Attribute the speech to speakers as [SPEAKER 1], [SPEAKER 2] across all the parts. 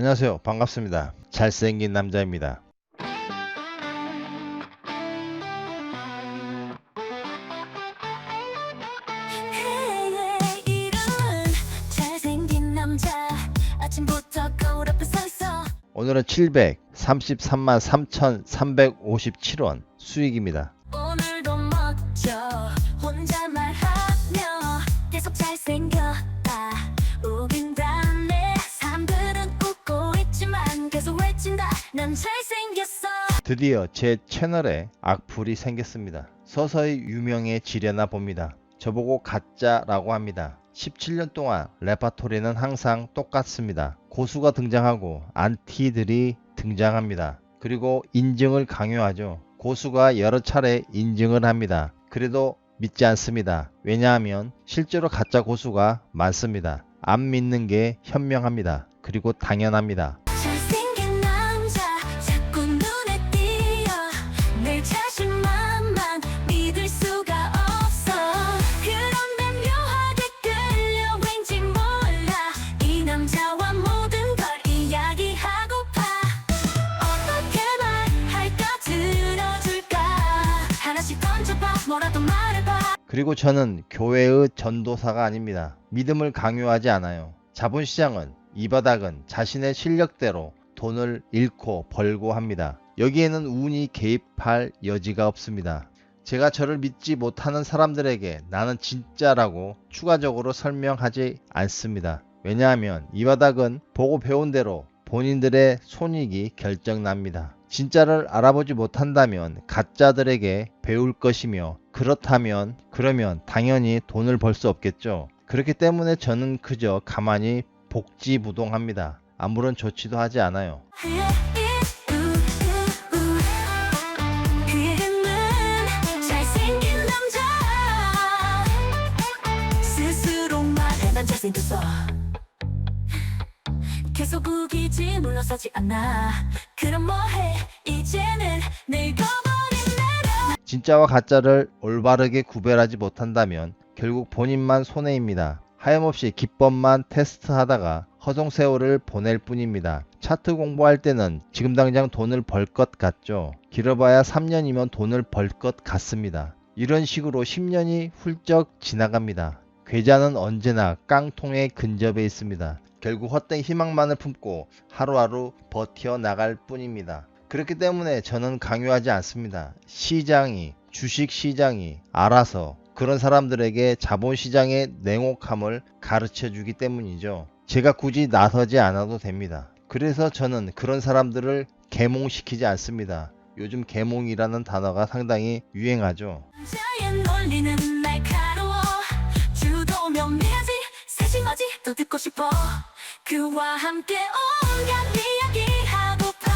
[SPEAKER 1] 안녕하세요. 반갑습니다. 잘생긴 남자입니다. 오늘은 733만 3,357원 수익입니다.
[SPEAKER 2] 오늘도 멋져 혼자 말
[SPEAKER 1] 드디어 제 채널에 악플이 생겼습니다. 서서히 유명해지려나 봅니다. 저보고 가짜라고 합니다. 17년 동안 레파토리는 항상 똑같습니다. 고수가 등장하고 안티들이 등장합니다. 그리고 인증을 강요하죠. 고수가 여러 차례 인증을 합니다. 그래도 믿지 않습니다. 왜냐하면 실제로 가짜 고수가 많습니다. 안 믿는 게 현명합니다. 그리고 당연합니다. 그리고 저는 교회의 전도사가 아닙니다. 믿음을 강요하지 않아요. 자본시장은 이 바닥은 자신의 실력대로 돈을 잃고 벌고 합니다. 여기에는 운이 개입할 여지가 없습니다. 제가 저를 믿지 못하는 사람들에게 나는 진짜라고 추가적으로 설명하지 않습니다. 왜냐하면 이 바닥은 보고 배운 대로 본인들의 손익이 결정납니다. 진짜를 알아보지 못한다면 가짜들에게 배울 것이며 그렇다면 그러면 당연히 돈을 벌 수 없겠죠. 그렇기 때문에 저는 그저 가만히 복지부동합니다. 아무런 조치도 하지 않아요.
[SPEAKER 2] 잘생겼어 우기지 물러서지 않아 그럼 뭐해 이제는 늙어버린 나를
[SPEAKER 1] 진짜와 가짜를 올바르게 구별하지 못한다면 결국 본인만 손해입니다. 하염없이 기법만 테스트하다가 허송세월을 보낼 뿐입니다. 차트 공부할 때는 지금 당장 돈을 벌 것 같죠. 길어봐야 3년이면 돈을 벌 것 같습니다. 이런 식으로 10년이 훌쩍 지나갑니다. 계좌는 언제나 깡통에 근접해 있습니다. 결국 헛된 희망만을 품고 하루하루 버텨 나갈 뿐입니다. 그렇기 때문에 저는 강요하지 않습니다. 시장이, 주식 시장이 알아서 그런 사람들에게 자본시장의 냉혹함을 가르쳐 주기 때문이죠. 제가 굳이 나서지 않아도 됩니다. 그래서 저는 그런 사람들을 계몽시키지 않습니다. 요즘 계몽이라는 단어가 상당히 유행하죠.
[SPEAKER 2] 더 듣고 싶어 그와 함께 온갖 이야기하고파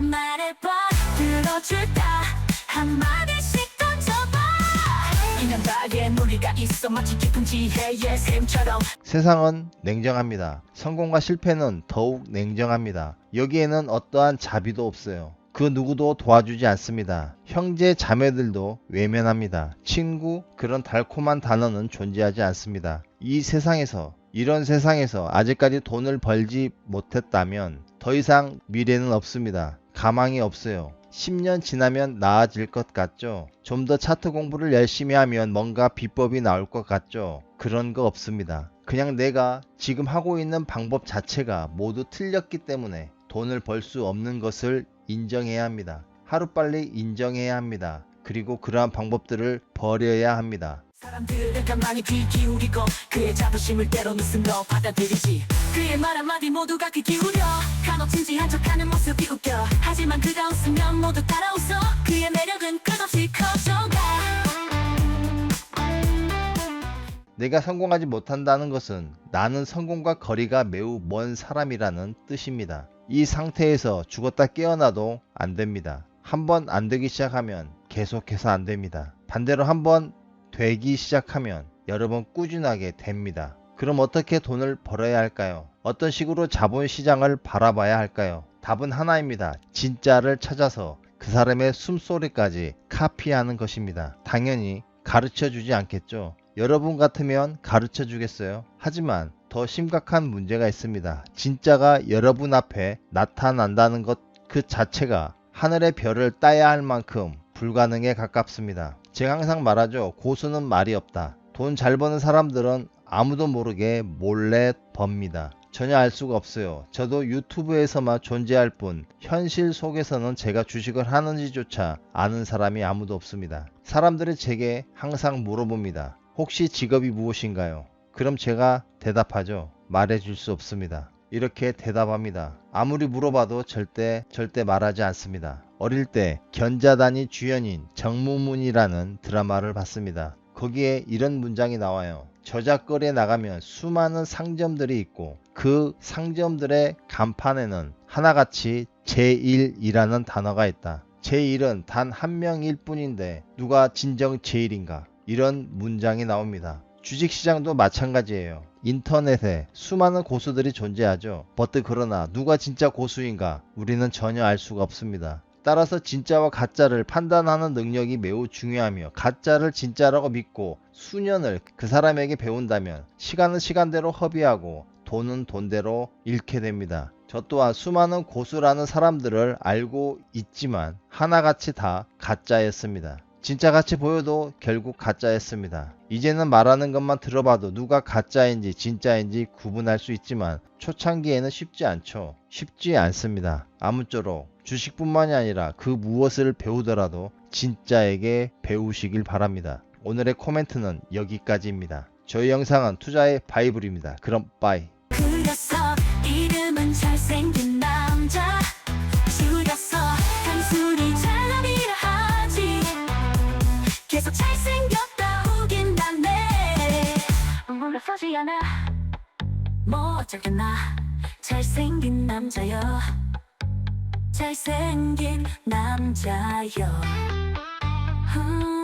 [SPEAKER 2] 말해봐 들어줄까 한마디씩 던져봐 이 남자의 논리가 있어 마치 깊은 지혜의 샘처럼
[SPEAKER 1] 세상은 냉정합니다. 성공과 실패는 더욱 냉정합니다. 여기에는 어떠한 자비도 없어요. 그 누구도 도와주지 않습니다. 형제 자매들도 외면합니다. 친구 그런 달콤한 단어는 존재하지 않습니다. 이 세상에서 이런 세상에서 아직까지 돈을 벌지 못했다면 더 이상 미래는 없습니다. 가망이 없어요. 10년 지나면 나아질 것 같죠? 좀 더 차트 공부를 열심히 하면 뭔가 비법이 나올 것 같죠? 그런 거 없습니다. 그냥 내가 지금 하고 있는 방법 자체가 모두 틀렸기 때문에 돈을 벌 수 없는 것을 인정해야 합니다. 하루빨리 인정해야 합니다. 그리고 그러한 방법들을 버려야 합니다.
[SPEAKER 2] 사람들은 가만히 귀 기울이고 그의 자부심을 때로는 스너 받아들이지 그의 말 한마디 모두가 귀 기울여 간혹 진지한 척하는 모습이 웃겨 하지만 그가 웃으면 모두 따라 웃어 그의 매력은 끝없이 커져가
[SPEAKER 1] 내가 성공하지 못한다는 것은 나는 성공과 거리가 매우 먼 사람이라는 뜻입니다. 이 상태에서 죽었다 깨어나도 안 됩니다. 한번 안 되기 시작하면 계속해서 안 됩니다. 반대로 한번 되기 시작하면 여러 번 꾸준하게 됩니다. 그럼 어떻게 돈을 벌어야 할까요? 어떤 식으로 자본 시장을 바라봐야 할까요? 답은 하나입니다. 진짜를 찾아서 그 사람의 숨소리까지 카피하는 것입니다. 당연히 가르쳐 주지 않겠죠. 여러분 같으면 가르쳐 주겠어요. 하지만 더 심각한 문제가 있습니다. 진짜가 여러분 앞에 나타난다는 것 그 자체가 하늘의 별을 따야 할 만큼 불가능에 가깝습니다. 제가 항상 말하죠. 고수는 말이 없다. 돈 잘 버는 사람들은 아무도 모르게 몰래 법니다. 전혀 알 수가 없어요. 저도 유튜브에서만 존재할 뿐 현실 속에서는 제가 주식을 하는지조차 아는 사람이 아무도 없습니다. 사람들이 제게 항상 물어봅니다. 혹시 직업이 무엇인가요? 그럼 제가 대답하죠. 말해줄 수 없습니다. 이렇게 대답합니다. 아무리 물어봐도 절대 절대 말하지 않습니다. 어릴 때 견자단이 주연인 정무문이라는 드라마를 봤습니다. 거기에 이런 문장이 나와요. 저작거리에 나가면 수많은 상점들이 있고 그 상점들의 간판에는 하나같이 제1이라는 단어가 있다. 제1은 단 한 명일 뿐인데 누가 진정 제1인가? 이런 문장이 나옵니다. 주식시장도 마찬가지예요. 인터넷에 수많은 고수들이 존재하죠. 버트 그러나 누가 진짜 고수인가? 우리는 전혀 알 수가 없습니다. 따라서 진짜와 가짜를 판단하는 능력이 매우 중요하며 가짜를 진짜라고 믿고 수년을 그 사람에게 배운다면 시간은 시간대로 허비하고 돈은 돈대로 잃게 됩니다. 저 또한 수많은 고수라는 사람들을 알고 있지만 하나같이 다 가짜였습니다. 진짜 같이 보여도 결국 가짜였습니다. 이제는 말하는 것만 들어봐도 누가 가짜인지 진짜인지 구분할 수 있지만 초창기에는 쉽지 않죠. 쉽지 않습니다. 아무쪼록 주식뿐만이 아니라 그 무엇을 배우더라도 진짜에게 배우시길 바랍니다. 오늘의 코멘트는 여기까지입니다. 저희 영상은 투자의 바이블입니다. 그럼 빠이.
[SPEAKER 2] 않아 뭐 어쩌겠나. 잘생긴 남자여. 잘생긴 남자여. 음.